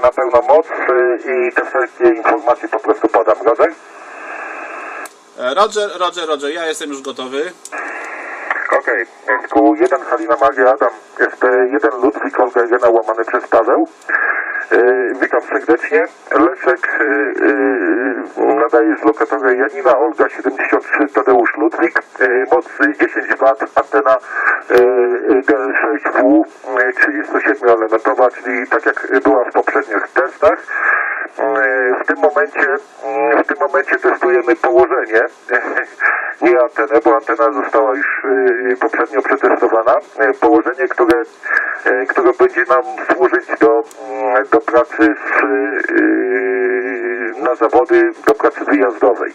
na pełną moc y, i te wszystkie informacje po prostu podam. Roger? E, Roger, Roger, Roger, ja jestem już gotowy. Okej, okay. Q1 Halina Magia Adam, SP1 Ludwik Olga Jena łamany przez Paweł. Yy, witam serdecznie. Leszek yy, yy, nadaje z lokatora Janina Olga 73 Tadeusz Ludwik. Moc 10 W, antena yy, DL6W yy, 37 elementowa, czyli tak jak była w poprzednich testach. Yy, W tym momencie, yy, w tym momencie testujemy położenie, nie antenę, bo antena została już yy, poprzednio przetestowana. Yy, Położenie, które, które będzie nam służyć do, yy, do pracy yy, na zawody, do pracy wyjazdowej.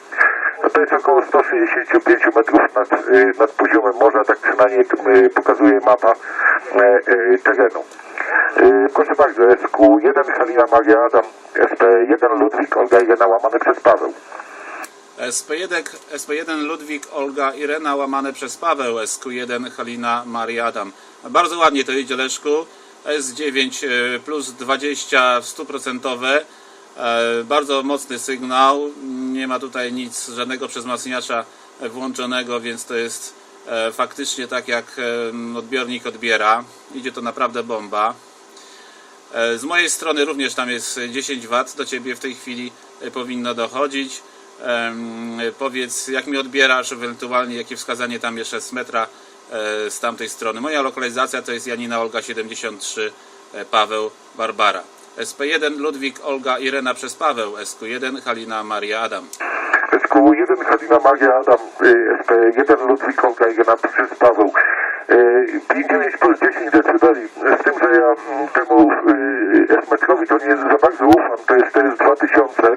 No to jest około 165 metrów nad, yy, nad poziomem morza, tak przynajmniej yy, pokazuje mapa yy, yy, terenu. Yy, Proszę bardzo, SQ1 Halina Maria Adam, SP1 Ludwik Olga Jena łamane przez Paweł. SP1, SP1 Ludwik, Olga, Irena, łamane przez Paweł, SQ1 Halina, Maria Adam. Bardzo ładnie to idzie Leszku. S9 e, plus 20 stuprocentowe. E, Bardzo mocny sygnał. Nie ma tutaj nic, żadnego przezmacniacza włączonego, więc to jest e, faktycznie tak jak e, odbiornik odbiera. Idzie to naprawdę bomba. E, Z mojej strony również tam jest 10 W, do Ciebie w tej chwili e, powinno dochodzić. Powiedz, jak mi odbierasz, ewentualnie jakie wskazanie tam jeszcze z metra e, z tamtej strony. Moja lokalizacja to jest Janina Olga 73, e, Paweł Barbara. SP1 Ludwik Olga Irena przez Paweł, SQ1 Halina Maria Adam. SQ1 Halina Magia Adam, y, SP1 Ludwik Olga Jena przez Paweł. Y, 5,9 plus 10 decybeli. Z tym, że ja mm, temu y, S-metrowi to nie za bardzo ufam, to jest, to jest 2000. Y,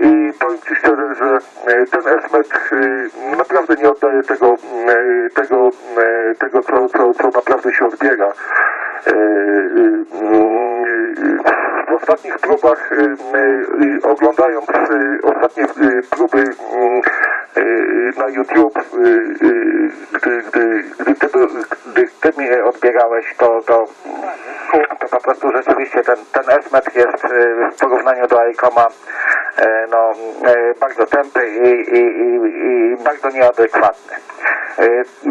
I powiem Ci szczerze, że y, ten S-metr y, naprawdę nie oddaje tego, y, tego, y, tego co, co, co naprawdę się odbiera. Ostatnich próbach, y, y, oglądając y, ostatnie próby na YouTube, gdy, gdy, gdy, ty, gdy ty mnie odbierałeś, to, to, to po prostu rzeczywiście ten, ten S-metr jest w porównaniu do ICOMA y, no, bardzo tępy i, i, i, i bardzo nieadekwatny.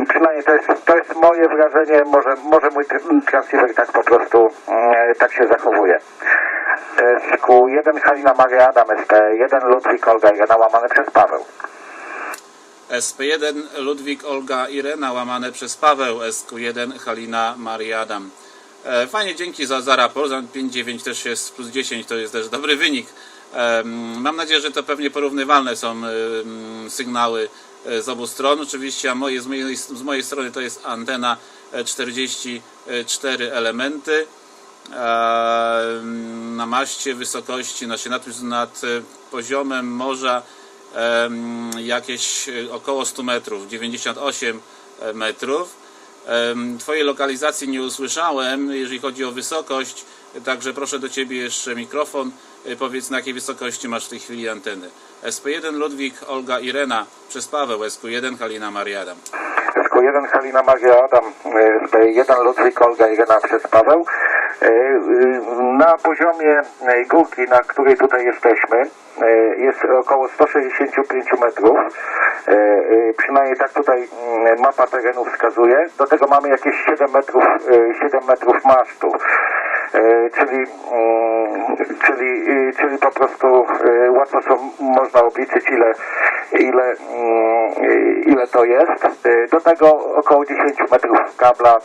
Przynajmniej to jest, to jest moje wrażenie, może, może mój tr- transceiver tak po prostu tak się zachowuje. SQ1 Halina Maria Adam, SP1 Ludwik Olga Irena łamane przez Paweł. SP1 Ludwik Olga Irena, łamane przez Paweł, SQ1 Halina Maria Adam. E, Fajnie, dzięki za, za raport. Za 5,9 też jest plus 10, to jest też dobry wynik. Em, Mam nadzieję, że to pewnie porównywalne są sygnały e, z obu stron. Oczywiście, a moje, z, mojej, z mojej strony to jest antena e, 44 elementy maście wysokości, znaczy nad, nad e, poziomem morza jakieś e, około 100 metrów, 98 metrów. Em, Twojej lokalizacji nie usłyszałem, jeżeli chodzi o wysokość, także proszę do Ciebie jeszcze mikrofon. E, Powiedz, na jakiej wysokości masz w tej chwili anteny. SP1 Ludwik, Olga Irena przez Paweł, SQ1 Halina Mariadam. SQ1 Halina Maria Adam, y, SP1 Ludwik Olga Irena przez Paweł. Y, Na poziomie y, górki, na której tutaj jesteśmy, y, jest około 165 metrów. Przynajmniej tak tutaj mm, mapa terenu wskazuje. Do tego mamy jakieś 7 metrów, y, 7 metrów masztu. E, czyli, mm, czyli, czyli po prostu łatwo są, można obliczyć ile, ile, mm, ile to jest. Do tego około 10 metrów kabla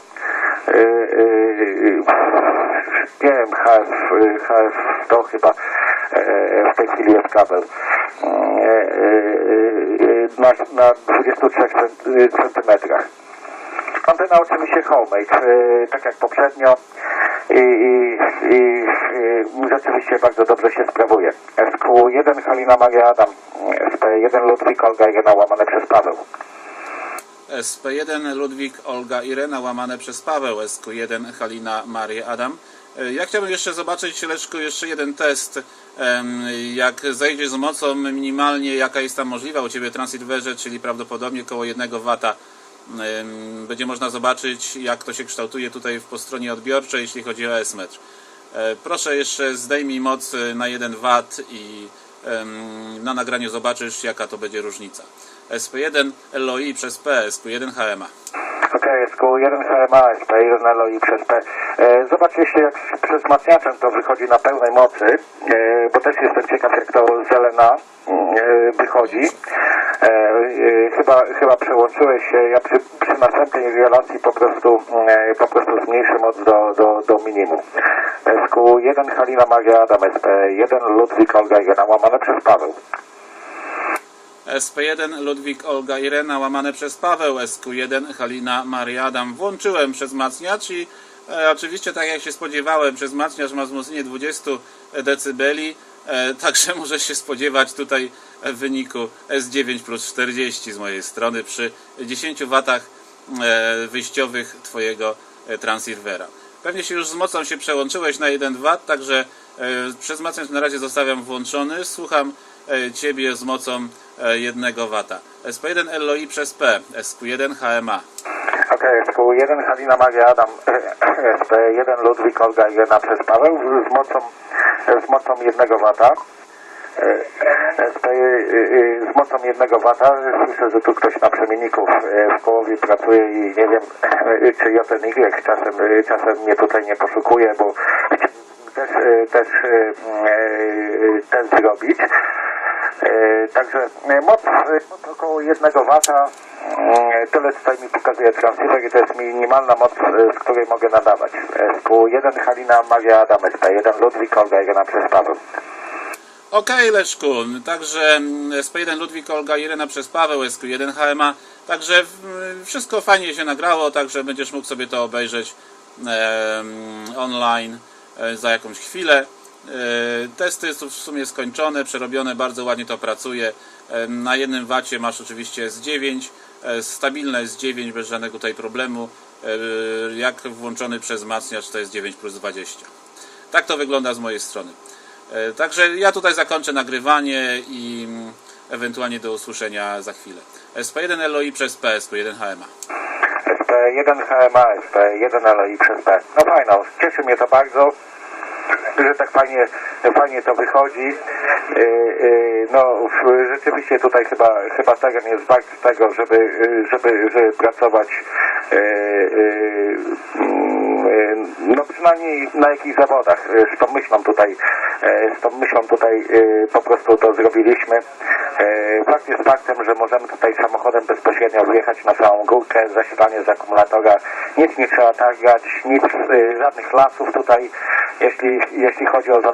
nie wiem, HF, y, HF 100 chyba e, w tej chwili jest kabel Mm, e, e, e, na, na 23 cent- centymetrach. Antena oczywiście homemade, e, tak jak poprzednio i, i, i e, rzeczywiście bardzo dobrze się sprawuje. SQ1 Halina Maria Adam, SP1 Ludwik Olga Jena łamane przez Paweł. SP1 Ludwik, Olga Irena, łamane przez Paweł, SQ1 Halina Maria Adam. E, Ja chciałbym jeszcze zobaczyć, Leszku, jeszcze jeden test. Jak zejdzie z mocą minimalnie, jaka jest tam możliwa u Ciebie w transceiverze, czyli prawdopodobnie około 1 W. Będzie można zobaczyć, jak to się kształtuje tutaj po stronie odbiorczej, jeśli chodzi o S-metr. E, Proszę jeszcze zdejmij moc e, na 1 W i na nagraniu zobaczysz jaka to będzie różnica. SP1 LOI przez P, SQ1 HMA. Okej, SQ1 HMA, SP1 LOI przez P. E, zobaczcie jak przez wzmacniaczem to wychodzi na pełnej mocy, e, bo też jestem ciekaw jak to z Elena e, wychodzi. Chyba, chyba przełączyłeś się, ja przy, przy następnej relacji po prostu, e, po prostu zmniejszę moc do, do, do minimum. SQ1 Halina Magia Adam, SP1 Ludwik Olga Jena, łamane przez Paweł. SP1 Ludwik Olga Irena łamane przez Paweł, SQ1 Halina Maria Adam. Włączyłem przez i oczywiście tak jak się spodziewałem, przez wzmacniacz ma wzmocnienie 20 dB, e, także muszę się spodziewać tutaj w wyniku S9 plus 40 z mojej strony przy 10 W e, wyjściowych Twojego e, transirwera. Pewnie się już z mocą się przełączyłeś na 1 W, także e, przez wzmacniacz na razie zostawiam włączony. Słucham e, Ciebie z mocą e, 1 W. SP1 LOI przez P, SQ1 HMA. Okej, SQ1 Halina Magia Adam, SP1 Ludwik Olga Jena przez Paweł z, mocą, z mocą 1 wata. E, SP, z mocą 1 wata. Słyszę, że tu ktoś na przemienników e, w połowie pracuje i nie wiem, e, czy JNY czasem, e, czasem mnie tutaj nie poszukuje, bo też, też, też zrobić. Także moc, moc około 1 wata, mm, tyle tutaj mi pokazuje transceiver i to jest minimalna moc, e, z której mogę nadawać. SQ1 Halina Magia Adam, SP1 Ludwik Olga Irena przez Paweł. Okej Leszku, także mm, SP1 Ludwik Olga Irena przez Paweł, SQ1 HMA. Także wszystko fajnie się nagrało, także będziesz mógł sobie to obejrzeć online e, za jakąś chwilę. E, Testy są w sumie skończone, przerobione, bardzo ładnie to pracuje. E, Na jednym wacie masz oczywiście S9, e, stabilne S9 bez żadnego tutaj problemu. Jak włączony przez wzmacniacz to jest 9 plus 20. Tak to wygląda z mojej strony. Także ja tutaj zakończę nagrywanie i mm, ewentualnie do usłyszenia za chwilę. SP1 LOI przez PSQ1 HMA. SP1 HMA, SP1 LOI przez P. No fajno, cieszy mnie to bardzo, że tak fajnie, fajnie to wychodzi. Yy, yy, No rzeczywiście tutaj chyba, chyba teren jest wart tego, żeby, yy, żeby, żeby pracować mm, no przynajmniej na jakichś zawodach. Yy, Z tą myślą tutaj, yy, z tą myślą tutaj yy, po prostu to zrobiliśmy. Fakt jest faktem, że możemy tutaj samochodem bezpośrednio wjechać na całą górkę, zasilanie z akumulatora. Nic nie trzeba targać, nic, żadnych lasów tutaj, jeśli, jeśli chodzi o